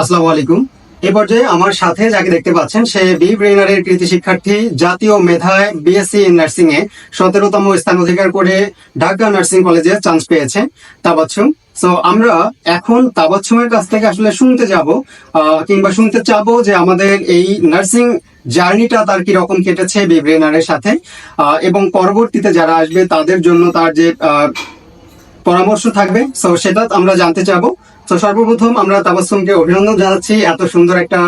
আসসালামু আলাইকুম। এ পর্যায়ে আমার সাথে যাকে দেখতে পাচ্ছেন, সে বি ব্রেনারের কৃতি শিক্ষার্থী, জাতীয় মেধায় বিএসসি ইন নার্সিং এ সতেরোতম স্থান অধিকার করে ঢাকা নার্সিং কলেজে চান্স পেয়েছে তাবাচ্ছুম। সো আমরা এখন তাবাচ্ছুমের কাছ থেকে আসলে শুনতে যাব কিংবা শুনতে চাবো যে আমাদের এই নার্সিং জার্নিটা তার কি রকম কেটেছে বি ব্রেনারের সাথে এবং পরবর্তীতে যারা আসবে তাদের জন্য তার যে পরামর্শ থাকবে। সো সেটা আমরা জানতে চাবো। তো সর্বপ্রথম আমরা তাবাসুমকে অভিনন্দন জানাচ্ছি এত সুন্দর একটা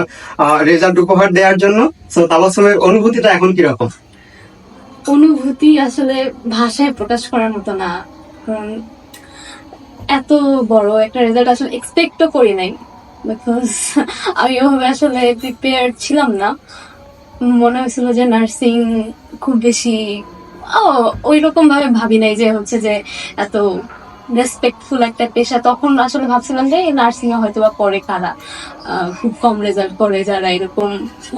রেজাল্ট উপহার দেওয়ার জন্য। সো তাবাসুমের অনুভূতিটা এখন কীরকম? অনুভূতি আসলে ভাষায় প্রকাশ করার মতো না। কারণ এত বড় একটা রেজাল্ট আসলে এক্সপেক্টও করি নাই। বিকজ আমি ওভাবে আসলে প্রিপেয়ার ছিলাম না। মনে হয়েছিল যে নার্সিং খুব বেশি ওই রকম ভাবে ভাবি নাই যে হচ্ছে যে এত রেসপেক্টফুল একটা পেশা, তখন আসলে ভাবছিলাম যে নার্সিং এ হয়তো বা পরে কারা খুব কম রেজাল্ট করে যারা এরকম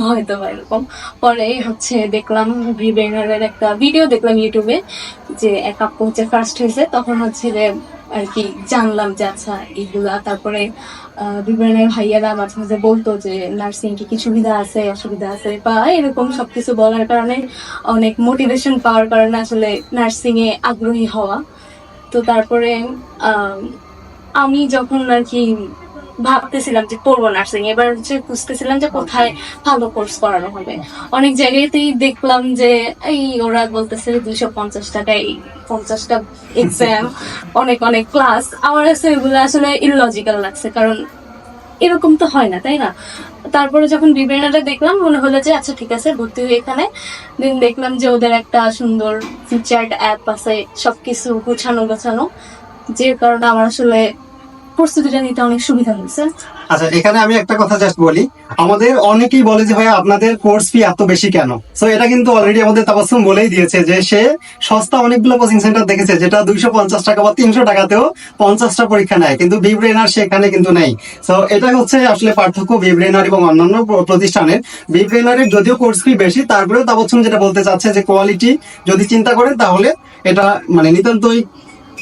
হয়তো বা এরকম। পরে হচ্ছে দেখলাম ভিবেনারের একটা ভিডিও দেখলাম ইউটিউবে যে এক আপু হচ্ছে ফার্স্ট হয়েছে, তখন হচ্ছে যে আর কি জানলাম যে আচ্ছা এইগুলা। তারপরে বিবরণের ভাইয়ারা মাঝে মাঝে বলতো যে নার্সিং কি কি সুবিধা আছে, অসুবিধা আছে, বা এরকম সবকিছু বলার কারণে অনেক মোটিভেশন পাওয়ার কারণে আসলে নার্সিং এ আগ্রহী হওয়া। তো তারপরে আম, যখন আর কি ভাবতেছিলাম যে পড়ব নার্সিং এবার হচ্ছে খুঁজতেছিলাম যে কোথায় ভালো কোর্স করানো হবে। অনেক জায়গাতেই দেখলাম যে এই ওরা বলতেছে দুইশো পঞ্চাশ টাকা এই পঞ্চাশটা এক্সাম অনেক অনেক ক্লাস আমার কাছে এগুলো আসলে ইললজিক্যাল লাগছে কারণ এরকম তো হয় না, তাই না? তারপরে যখন বিবেনাটা দেখলাম, মনে হলো যে আচ্ছা ঠিক আছে, ভর্তি হয়ে এখানে। দিন দেখলাম যে, ওদের একটা সুন্দর ফিচার্ড অ্যাপ আছে, সবকিছু গুছানো গোছানো যে কারণে আমার আসলে প্রস্তুতিটা নিতে অনেক সুবিধা হয়েছে। আচ্ছা এখানে আমি একটা কথা জাস্ট বলি। আমাদের অনেকেই বলে যে ভাই আপনাদের কোর্স ফি এত বেশি কেন? সো এটা কিন্তু অলরেডি আমাদের বলেই দিয়েছে যে, সে সস্তা অনেকগুলো কোচিং সেন্টার দেখেছে, যেটা দুইশো পঞ্চাশ টাকা বা তিনশো টাকাতেও পঞ্চাশটা পরীক্ষা নেয়। কিন্তু বিব্রেনার সেখানে কিন্তু নেই। সো এটা হচ্ছে আসলে পার্থক্য বিব্রেনার এবং অন্যান্য প্র- প্রতিষ্ঠানের। বিব্রেনারের যদিও কোর্স ফি বেশি, তারপরেও তাবাসুম যেটা বলতে চাচ্ছে যে কোয়ালিটি যদি চিন্তা করেন, তাহলে এটা মানে নিতান্তই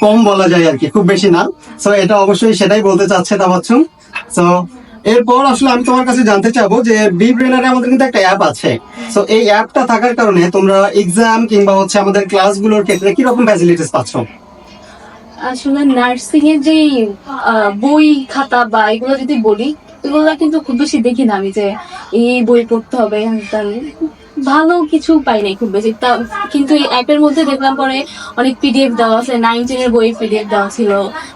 কম বলা যায় আর কি, খুব বেশি না। সো এটা অবশ্যই সেটাই বলতে চাচ্ছে তাবাচ্ছুম সো এরপর আসলে আমি তোমার কাছে জানতে চাবো যে বি ব্রেনারে আমাদের কিন্তু একটা অ্যাপ আছে। সো এই অ্যাপটা থাকার কারণে তোমরা এক্সাম কিংবা হচ্ছে আমাদের ক্লাসগুলোর ক্ষেত্রে কি রকম ফ্যাসিলিটিস পাচ্ছ? আসলে নার্সিং এর যে বই খাতা বা এগুলো যদি বলি, এগুলো কিন্তু খুব বেশি দেখি না আমি যে, এই বই পড়তে হবে ত্যান। ভালো কিছু পাই নাই খুব বেশি। তা, কিন্তু এই অ্যাপের মধ্যে দেখলাম পরে অনেক পিডিএফ দেওয়া আছে নাইন টেনের বই পিডিএফ দেওয়া ছিল।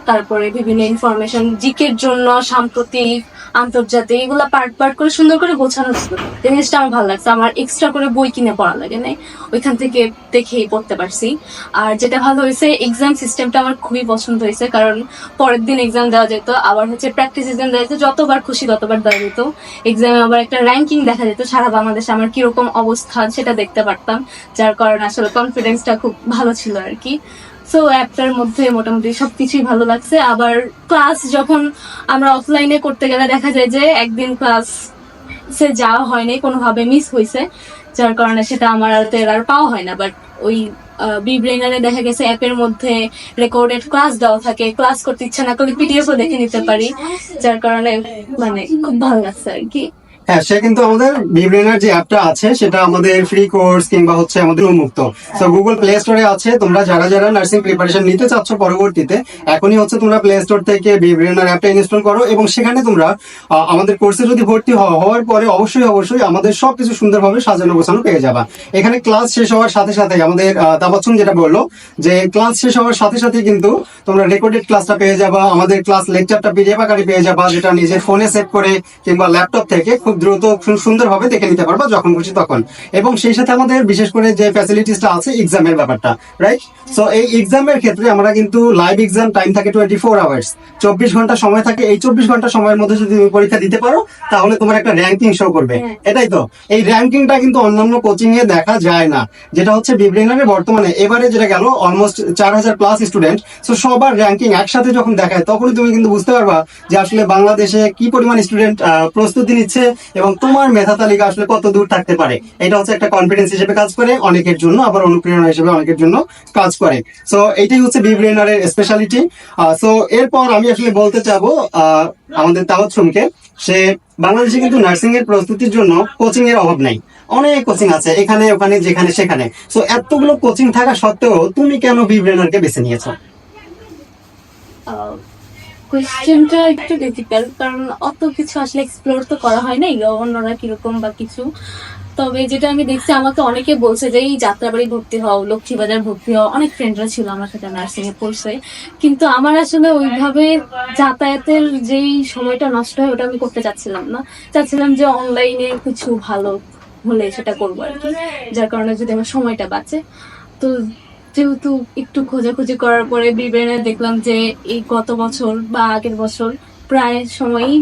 তারপরে বিভিন্ন ইনফরমেশন জিকের জন্য সাম্প্রতিক আন্তর্জাতিক, এগুলো পার্ট পার্ট করে সুন্দর করে গোছানো ছিল। জিনিসটা আমার ভালো লাগছে। আমার এক্সট্রা করে বই কিনে পড়া লাগে নাই। ওইখান থেকে দেখেই পড়তে পারছি। আর যেটা ভালো হয়েছে এক্সাম সিস্টেমটা আমার খুবই পছন্দ হয়েছে। কারণ পরের দিন এক্সাম দেওয়া যেত, আবার হচ্ছে প্র্যাকটিস এক্সাম দেওয়া যেত, যতবার খুশি ততবার দেওয়া যেত। এক্সামে আবার একটা র্যাঙ্কিং দেখা যেত, সারা বাংলাদেশে আমার কীরকম অবস্থান সেটা দেখতে পারতাম। যার কারণে আসলে কনফিডেন্সটা খুব ভালো ছিল আর কি। সো অ্যাপটার মধ্যে মোটামুটি সবকিছুই ভালো লাগছে। আবার ক্লাস যখন আমরা অফলাইনে করতে গেলে দেখা যায় যে একদিন ক্লাস সে যাওয়া হয়নি, কোনোভাবে মিস হয়েছে যার কারণে সেটা আমার আর পাওয়া হয় না। বাট ওই বিব্রেনারে দেখা গেছে অ্যাপের মধ্যে রেকর্ডেড ক্লাস দেওয়া থাকে। ক্লাস করতে ইচ্ছা না করলে পিডিএফও দেখে নিতে পারি, যার কারণে মানে খুব ভালো লাগছে আর কি। হ্যাঁ সে কিন্তু আমাদের বিব্রেনার যে অ্যাপটা আছে, সেটা আমাদের ফ্রি কোর্স কিংবা হচ্ছে আমাদের উন্মুক্ত। গুগল প্লে স্টোরে আছে, তোমরা যারা যারা নার্সিং প্রিপারেশন নিতে চাচ্ছ পরবর্তীতে, এখনই হচ্ছে তোমরা প্লে স্টোর থেকে বিব্রেনার অ্যাপটা ইনস্টল করো এবং সেখানে তোমরা আমাদের কোর্সে যদি ভর্তি হওয়ার পরে অবশ্যই অবশ্যই আমাদের সবকিছু সুন্দরভাবে সাজানো গোছানো পেয়ে যাবা। এখানে ক্লাস শেষ হওয়ার সাথে সাথে আমাদের তাবাচ্ছুম যেটা বলল, যে ক্লাস শেষ হওয়ার সাথে সাথে কিন্তু তোমরা রেকর্ডেড ক্লাসটা পেয়ে যাবা, আমাদের ক্লাস লেকচারটা পিডিএফ আকারে পেয়ে যাবা, যেটা নিজের ফোনে সেভ করে কিংবা ল্যাপটপ থেকে খুব দ্রুত খুব সুন্দরভাবে দেখে নিতে পারবা যখন খুশি তখন। এবং সেই সাথে আমাদের বিশেষ করে যে ফ্যাসিলিটিসটা আছে এক্সামের ব্যাপারটা রাইট সো এই এক্সামের ক্ষেত্রে আমরা কিন্তু লাইভ এক্সাম টাইম থাকে টোয়েন্টি ফোর আওয়ার্স চব্বিশ ঘণ্টা সময় থাকে এই চব্বিশ ঘণ্টা সময়ের মধ্যে যদি তুমি পরীক্ষা দিতে পারো তাহলে তোমার একটা র্যাঙ্কিং শো করবে। হ্যাঁ। এটাই তো। এই র্যাঙ্কিংটা কিন্তু অন্যান্য কোচিং এ দেখা যায় না। যেটা হচ্ছে বিব্রেনারে বর্তমানে এবারে যেটা গেল অলমোস্ট চার হাজার প্লাস স্টুডেন্ট সো সবার র্যাঙ্কিং একসাথে যখন দেখায় তখনই তুমি কিন্তু বুঝতে পারবা যে আসলে বাংলাদেশে কি পরিমাণ স্টুডেন্ট প্রস্তুতি নিচ্ছে এবং তোমার মেধা তালিকা আসলে কত দূর থাকতে পারে? এটা হচ্ছে একটা কনফিডেন্স হিসেবে কাজ করে, অনেকের জন্য, আবার অনুপ্রেরণা হিসেবে অনেকের জন্য কাজ করে। সো এটাই হচ্ছে বিব্রেনারের স্পেশালিটি সো এরপর আমি আসলে বলতে চাবো আমাদের তাওয়াত্রুমকে সে বাংলাদেশে কিন্তু নার্সিং এর প্রস্তুতির জন্য কোচিং এর অভাব নাই। অনেক কোচিং আছে, এখানে, ওখানে, যেখানে, সেখানে। সো এতগুলো কোচিং থাকা সত্ত্বেও তুমি কেন বিব্রেনারকে বেছে নিয়েছো? কোয়েশ্চেনটা একটু ডিফিকাল্ট কারণ অত কিছু আসলে এক্সপ্লোর তো করা হয় নাই, অন্যরা কীরকম বা কিছু। তবে যেটা আমি দেখছি, আমাকে অনেকে বলছে যে, এই যাত্রাবাড়ি ভর্তি হও, লক্ষ্মীবাজার ভর্তি হও। অনেক ফ্রেন্ডরা ছিল আমার সাথে নার্সিং এ পড়ছে। কিন্তু আমার আসলে ওইভাবে যাতায়াতের যেই সময়টা নষ্ট হয়, ওটা আমি করতে চাচ্ছিলাম না। চাচ্ছিলাম যে অনলাইনে কিছু ভালো হলে সেটা করব আর কি, যার কারণে যদি আমার সময়টা বাঁচে। তো যেহেতু একটু খোঁজাখুঁজি করার পরে বিবেনে দেখলাম যে এই গত বছর বা আগের বছর প্রায় সময়ই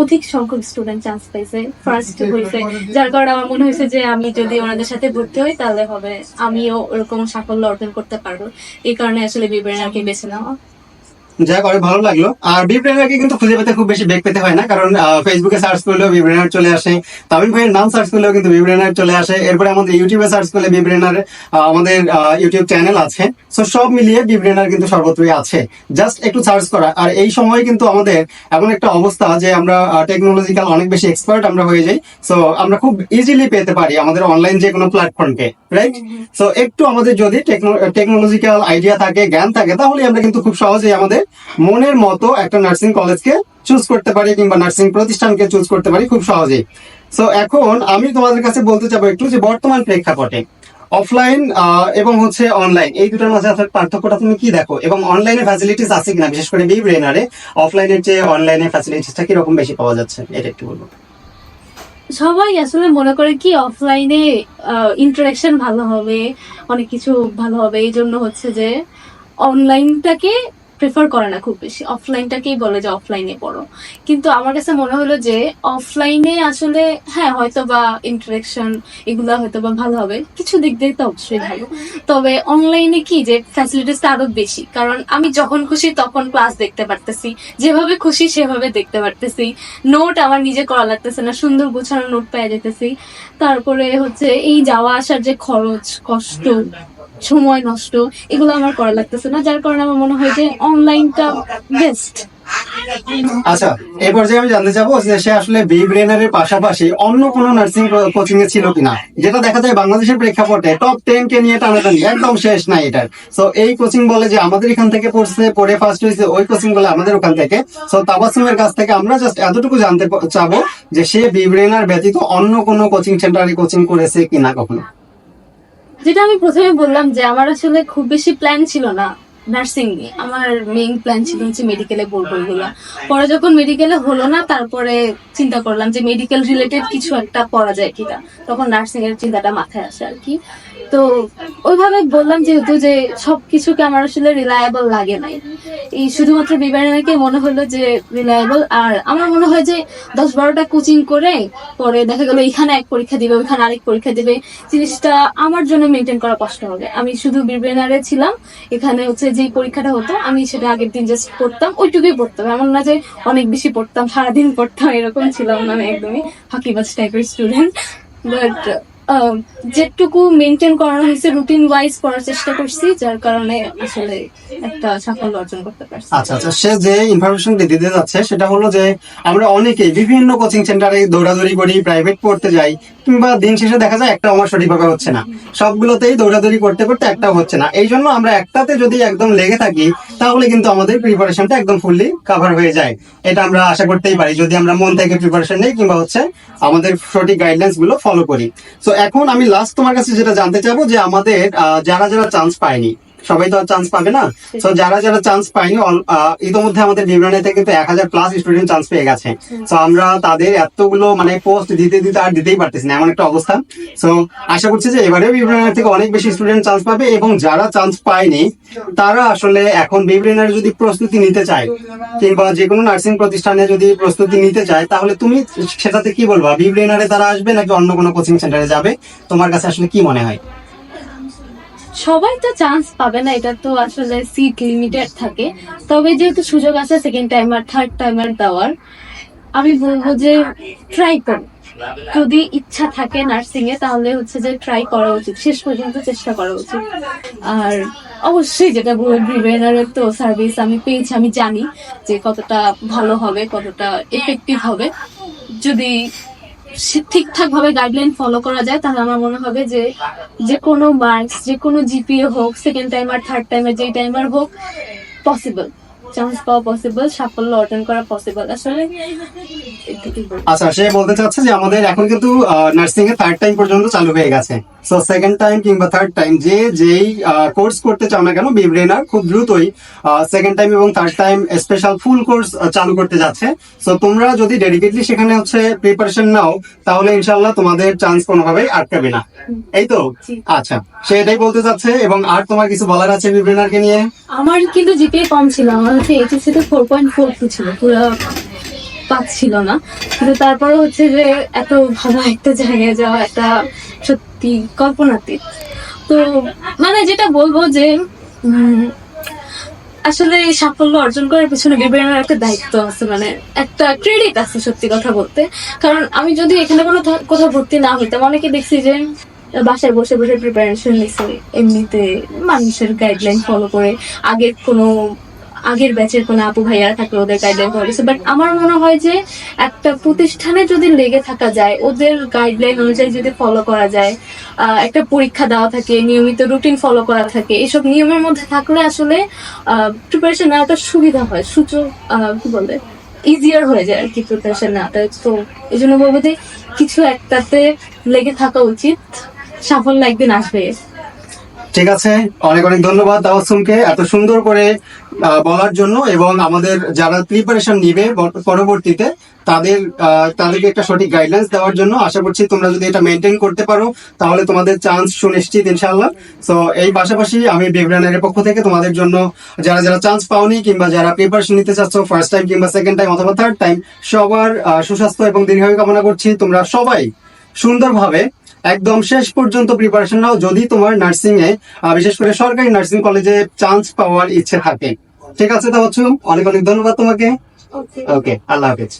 অধিক সংখ্যক স্টুডেন্ট চান্স পাইছে ফার্স্ট হয়েছে যার কারণে আমার মনে হয়েছে যে আমি যদি ওনাদের সাথে ভর্তি হই তাহলে হবে আমিও ওরকম সাফল্য অর্জন করতে পারব। এই কারণে আসলে বিবেনাকে বেছে নেওয়া। যা করে ভালো লাগল। আর বিব্রেনারকে কিন্তু খুঁজে পেতে খুব বেশি বেগ পেতে হয় না কারণ ফেসবুকে সার্চ করলেও বিব্রেনার চলে আসে তামিম ভাইয়ের নাম সার্চ করলেও কিন্তু বিব্রেনার চলে আসে। এরপরে আমাদের ইউটিউবে সার্চ করলে বিব্রেনার আমাদের ইউটিউব চ্যানেল আছে। সো সব মিলিয়ে বিব্রেনার কিন্তু সর্বত্রই আছে। জাস্ট একটু সার্চ করা। আর এই সময় কিন্তু আমাদের এমন একটা অবস্থা যে আমরা টেকনোলজিক্যাল অনেক বেশি এক্সপার্ট আমরা হয়ে যাই। সো আমরা খুব ইজিলি পেতে পারি আমাদের অনলাইন যে কোনো প্ল্যাটফর্মকে রাইট সো একটু আমাদের যদি টেকনোলজিক্যাল আইডিয়া থাকে জ্ঞান থাকে তাহলে আমরা কিন্তু খুব সহজেই আমাদের মনের মতো একটা নার্সিং কলেজকে চুজ করতে পারি কিংবা নার্সিং প্রতিষ্ঠানকে চুজ করতে পারি খুব সহজেই। সো এখন আমি তোমাদের কাছে বলতে চাবো একটু যে বর্তমান প্রেক্ষাপটে অফলাইন এবং হচ্ছে অনলাইন এই দুটোর মাঝে আসলে পার্থক্যটা তুমি কি দেখো? এবং অনলাইনে ফ্যাসিলিটিস আছে কিনা? বিশেষ করে বি ব্রেনারে অফলাইনের চেয়ে অনলাইনে ফ্যাসিলিটিসটা কীরকম বেশি পাওয়া যাচ্ছে? এটা একটু বলব। সবাই আসলে মনে করে কি অফলাইনে ইন্টারাকশন ভালো হবে, অনেক কিছু ভালো হবে। এই জন্য হচ্ছে যে অনলাইনটাকে প্রেফার করে না খুব বেশি। অফলাইনটাকেই বলে যে অফলাইনে পড়ো। কিন্তু আমার কাছে মনে হলো যে অফলাইনে আসলে হ্যাঁ হয়তো বা ইন্টারেকশন এগুলো হয়তো বা ভালো হবে। কিছু দিক দিয়ে তো অবশ্যই ভালো। তবে অনলাইনে কি যে ফ্যাসিলিটিসটা আরও বেশি। কারণ আমি যখন খুশি তখন ক্লাস দেখতে পারতেছি। যেভাবে খুশি সেভাবে দেখতে পারতেছি। নোট আমার নিজে করা লাগতেছে না। সুন্দর গোছানো নোট পেয়ে যেতেছি তারপরে হচ্ছে এই যাওয়া আসার যে খরচ, কষ্ট সময় নষ্ট। এগুলো আমার করা লাগতেছে না, যার কারণে আমার মনে হয় যে অনলাইনটা বেস্ট আচ্ছা এই পর্যায়ে আমি জানতে চাবো যে সে আসলে বি ব্রেনারের পাশাপাশি অন্য কোনো নার্সিং কোচিং এ ছিল কিনা। যেটা দেখা যায় বাংলাদেশের প্রেক্ষাপটে টপ টেন কে নিয়ে টানাটানি, একদম শেষ নাই এটার। সো এই কোচিং বলে যে আমাদের এখান থেকে পড়ছে, পড়ে ফার্স্ট হয়েছে, ওই কোচিং বলে আমাদের ওখান থেকে। সো তাবাসুমের কাছ থেকে আমরা জাস্ট এতটুকু জানতে চাবো যে সে বি ব্রেনার ব্যতীত অন্য কোনো কোচিং সেন্টারে কোচিং করেছে কিনা কখনো। যেটা আমি প্রথমে বললাম যে আমার আসলে খুব বেশি প্ল্যান ছিল না নার্সিং নিয়ে। আমার মেইন প্ল্যান ছিল হচ্ছে মেডিকেলে পড়ব এগুলো। পরে যখন মেডিকেলে হলো না, তারপরে চিন্তা করলাম যে মেডিকেল রিলেটেড কিছু একটা পড়া যায় কিনা। তখন নার্সিং এর চিন্তাটা মাথায় আসে আর কি। তো ওইভাবে বললাম যেহেতু যে সবকিছুকে আমার আসলে রিলায়েবল লাগে নাই। এই শুধুমাত্র বিবেচনাকে মনে হলো যে রিলায়েবল আর আমার মনে হয় যে দশ বারোটা কোচিং করে পরে দেখা গেল এখানে এক পরীক্ষা দিবে ওইখানে আরেক পরীক্ষা দিবে। জিনিসটা আমার জন্য মেনটেন করা কষ্ট হবে। আমি শুধু বিবেনারে ছিলাম, এখানে হচ্ছে যে পরীক্ষাটা হতো, আমি সেটা আগের দিন জাস্ট পড়তাম, ওইটুকুই পড়তাম। এমন না যে অনেক বেশি পড়তাম, সারাদিন পড়তাম, এরকম ছিলাম না আমি একদমই। ফাঁকিবাজ টাইপের স্টুডেন্ট বাট যেটুকু মেনটেন করানো হয়েছে রুটিন ওয়াইজ করার চেষ্টা করছি, যার কারণে আসলে একটা সাফল্য অর্জন করতে পারছি। আচ্ছা আচ্ছা সে যে ইনফরমেশন দিতে যাচ্ছে, সেটা হলো যে আমরা অনেকেই বিভিন্ন কোচিং সেন্টারে দৌড়াদৌড়ি করি প্রাইভেট পড়তে যাই, কিংবা দিন শেষে দেখা যায় একটা আমার সঠিকভাবে হচ্ছে না। সবগুলোতেই দৌড়াদৌড়ি করতে করতে একটাও হচ্ছে না। এই জন্য আমরা একটাতে যদি একদম লেগে থাকি, তাহলে কিন্তু আমাদের প্রিপারেশনটা একদম ফুললি কাভার হয়ে যায়। এটা আমরা আশা করতেই পারি। যদি আমরা মন থেকে প্রিপারেশন নেই, কিংবা হচ্ছে আমাদের সঠিক গাইডলাইন্সগুলো ফলো করি। তো এখন আমি লাস্ট তোমার কাছে যেটা জানতে চাবো যে আমাদের যারা যারা চান্স পায়নি সবাই তো আর চান্স পাবে না। তো যারা যারা চান্স পায়নি ইতোমধ্যে আমাদের বিবরণীতে কিন্তু এক হাজার প্লাস স্টুডেন্ট চান্স পেয়ে গেছে। তো আমরা তাদের এতগুলো মানে পোস্ট দিতে দিতে আর দিতেই পারতেছি না এমন একটা অবস্থা। তো আশা করছি যে এবারেও বিবরণী থেকে অনেক বেশি স্টুডেন্ট চান্স পাবে এবং যারা চান্স পায়নি তারা আসলে এখন বিবরণীর যদি প্রস্তুতি নিতে চায় কিংবা যে কোনো নার্সিং প্রতিষ্ঠানে যদি প্রস্তুতি নিতে চায় তাহলে তুমি সেটাতে কি বলবা? বিবরণীরে তারা আসবে নাকি অন্য কোনো কোচিং সেন্টারে যাবে? তোমার কাছে আসলে কি মনে হয়? সবাই তো চান্স পাবে না, এটা তো আসলে সিট লিমিটেড থাকে। তবে যেহেতু সুযোগ আছে সেকেন্ড টাইমার থার্ড টাইমার দেওয়ার, আমি বলব যে ট্রাই করো যদি ইচ্ছা থাকে নার্সিং এ তাহলে হচ্ছে যে ট্রাই করা উচিত। শেষ পর্যন্ত চেষ্টা করা উচিত। আর অবশ্যই যেটা বলে ব্রিভেনারের তো সার্ভিস আমি পেয়েছি, আমি জানি যে কতটা ভালো হবে, কতটা এফেক্টিভ হবে। যদি ঠিকঠাক ভাবে গাইডলাইন ফলো করা যায়, তাহলে আমার মনে হবে যে যে কোনো মার্কস যে কোনো জিপিএ হোক সেকেন্ড টাইম আর থার্ড টাইমের যেই টাইমার হোক পসিবল চান্স পাওয়া পসিবল সাফল্য অর্জন করা পসিবল আসলে আচ্ছা সে বলতে চাচ্ছে যে আমাদের এখন কিন্তু নার্সিং এ থার্ড টাইম পর্যন্ত চালু হয়ে গেছে। সো সেকেন্ড টাইম কিংবা থার্ড টাইম যে যেই কোর্স করতে চাও না কেন বিব্রেনার খুব দ্রুতই সেকেন্ড টাইম এবং third time special full course চালু করতে যাচ্ছে। সো তোমরা যদি ডেডিকেটলি সেখানে হচ্ছে প্রিপারেশন নাও তাহলে ইনশাল্লাহ তোমাদের চান্স কোনোভাবেই আটকাবে না। এই তো? আচ্ছা সে এটাই বলতে চাচ্ছে এবং আর তোমার কিছু বলার আছে বিব্রেনারকে নিয়ে? আমার কিন্তু জিপিএ কম ছিল আমার হচ্ছে এইচএসসি তে ফোর পয়েন্ট ফোর ছিল পুরো পাঁচ ছিল না। কিন্তু তারপরে হচ্ছে যে এত ভালো একটা জায়গায় যাওয়া একটা সত্যি কল্পনাতীত। তো মানে যেটা বলব যে আসলে সাফল্য অর্জন করার পিছনে বিবেচনার একটা দায়িত্ব আছে মানে একটা ক্রেডিট আছে সত্যি কথা বলতে। কারণ আমি যদি এখানে কোনো কোথাও ভর্তি না হইতাম, অনেকে দেখছি যে বাসায় বসে বসে প্রিপারেশন নিছে, এমনিতে মানুষের গাইডলাইন ফলো করে আগের কোনো আগের ব্যাচের কোনো আপু ভাইয়ারা থাকলে ওদের গাইডলাইন ফলো করছে বাট আমার মনে হয় যে একটা প্রতিষ্ঠানে যদি লেগে থাকা যায়, ওদের গাইডলাইন অনুযায়ী যদি ফলো করা যায় একটা পরীক্ষা দেওয়া থাকে, নিয়মিত রুটিন ফলো করা থাকে, এসব নিয়মের মধ্যে থাকলে আসলে প্রিপারেশন নেওয়াটা সুবিধা হয়। সুযোগ কি বলে ইজিয়ার হয়ে যায় আর কি প্রিপারেশন নেওয়াটা। তো এই জন্য বলব যে কিছু একটাতে লেগে থাকা উচিত। সাফল্য একদিন আসবে। ঠিক আছে, অনেক অনেক ধন্যবাদ তাওয়াসুমকে এত সুন্দর করে বলার জন্য এবং আমাদের যারা প্রিপারেশন নিবে পরবর্তীতে তাদের তাদেরকে একটা সঠিক গাইডলাইন্স দেওয়ার জন্য আশা করছি তোমরা যদি এটা মেনটেন করতে পারো তাহলে তোমাদের চান্স সুনিশ্চিত ইনশাল্লাহ তো এই পাশাপাশি আমি বিব্রানের পক্ষ থেকে তোমাদের জন্য যারা যারা চান্স পাওনি কিংবা যারা প্রিপারেশন নিতে চাচ্ছ ফার্স্ট টাইম কিংবা সেকেন্ড টাইম অথবা থার্ড টাইম সবার সুস্বাস্থ্য এবং দীর্ঘায়ু কামনা করছি। তোমরা সবাই সুন্দরভাবে একদম শেষ পর্যন্ত প্রিপারেশন নাও যদি তোমার নার্সিং এ বিশেষ করে সরকারি নার্সিং কলেজে চান্স পাওয়ার ইচ্ছে থাকে। ঠিক আছে তো অনেক অনেক ধন্যবাদ তোমাকে। ওকে ওকে আল্লাহ হাফেজ।